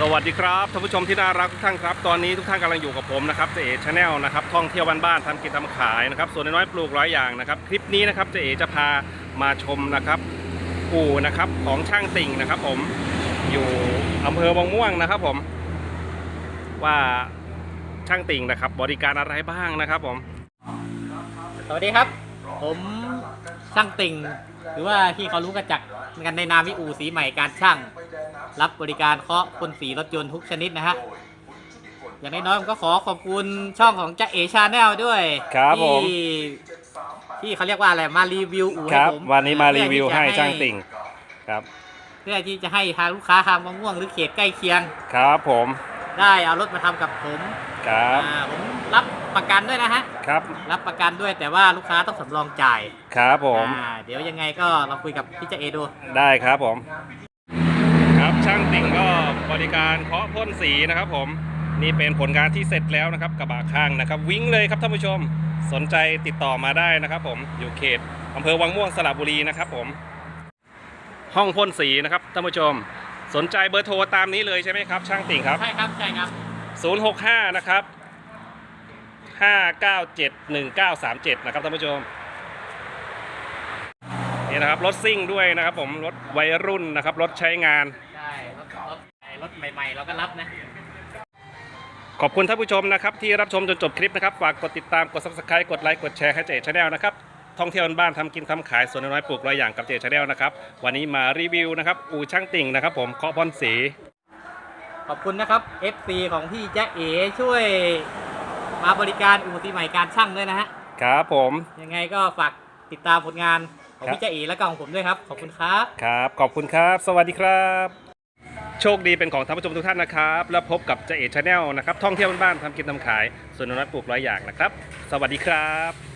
สวัสดีครับท่านผู้ชมที่น่ารักทุกท่านครับ ตอนนี้ทุกท่านกำลังอยู่กับผมนะครับเจเอชาแนลนะครับท่องเที่ยวบ้านๆทำกินทำขายนะครับส่วนน้อยปลูกร้อยอย่างนะครับคลิปนี้นะครับเจเอจะพามาชมนะครับอู่นะครับของช่างติ่งนะครับ ผมอยู่อำเภอบางม่วงนะครับ ผม ว่าช่างติ่งนะครับ บริการอะไรบ้างนะครับ ผม สวัสดีครับ ผม ช่างติ่งหรือว่าที่เขารู้กันจักกันในนามวิอูสีใหม่การช่าง รับบริการเคาะพ่นสีรถยนต์ทุกชนิดนะฮะอย่างน้อยๆผมก็ขอขอบคุณช่องของจ๊ะเอชาแนลด้วยครับผม ที่ที่เขาเรียกว่าอะไรมารีวิวอู่คให้รับ ผมวันนี้มารีวิวเพื่อให้ที่จะช่างติ่งครับ เพื่อที่จะให้ทางลูกค้าทางมะม่วงหรือเขตใกล้เคียง ครับผม ได้เอารถมาทำกับผมครับ อ่าผมรับ ประกันด้วยนะฮะ ครับ รับประกันด้วยแต่ว่าลูกค้าต้องสำรองจ่ายครับผม อ่าเดี๋ยวยังไงก็เราคุยกับพี่เจเอดู ได้ครับผม ครับช่างติ่งก็บริการเคาะพ่นสีนะครับผม นี่เป็นผลงานที่เสร็จแล้วนะครับกระบะข้างนะครับ วิ่งเลยครับท่านผู้ชม สนใจติดต่อมาได้นะครับ ผมอยู่เขตอำเภอวังม่วงสระบุรีนะครับผม ห้องพ่นสีนะครับท่านผู้ชม สนใจเบอร์โทรตามนี้เลยใช่ไหมครับ ช่างติ่งครับ ใช่ครับ ใช่ครับ 065 นะครับ 5971937 นะครับท่านผู้ชมนี่นะครับรถซิ่งด้วยนะครับผมรถวัยรุ่นนะครับรถใช้งานใช่รถรถรถใหม่ๆ เราก็รับนะ ขอบคุณท่านผู้ชมนะครับที่รับชมจนจบคลิปนะครับฝากกดติดตามกด subscribe กดไลค์กดแชร์ให้เจชาแนลนะครับท่องเที่ยวบ้านๆทำกินทำขายส่วนน้อยๆปลูกรอยอย่างกับเจชาแนลนะครับวันนี้มารีวิวนะครับอู่ช่างติ่งนะครับ ผมเคาะพ่นสี ขอบคุณนะครับ FC ของพี่แจ๊คเอช่วย มาบริการอู่ตีใหม่การช่างด้วยนะฮะครับผม ยังไงก็ฝากติดตามผลงานของครับพี่แจ๊คเอและก็ของผมด้วยครับ ขอบคุณครับ ครับ ขอบคุณครับ สวัสดีครับ โชคดีเป็นของท่านผู้ชมทุกท่านนะครับ แล้วพบกับเจเอชาแนลนะครับ ท่องเที่ยวบ้านๆทำกินทำขายส่วนน้อยๆปลูกร้อยอย่างนะครับ สวัสดีครับ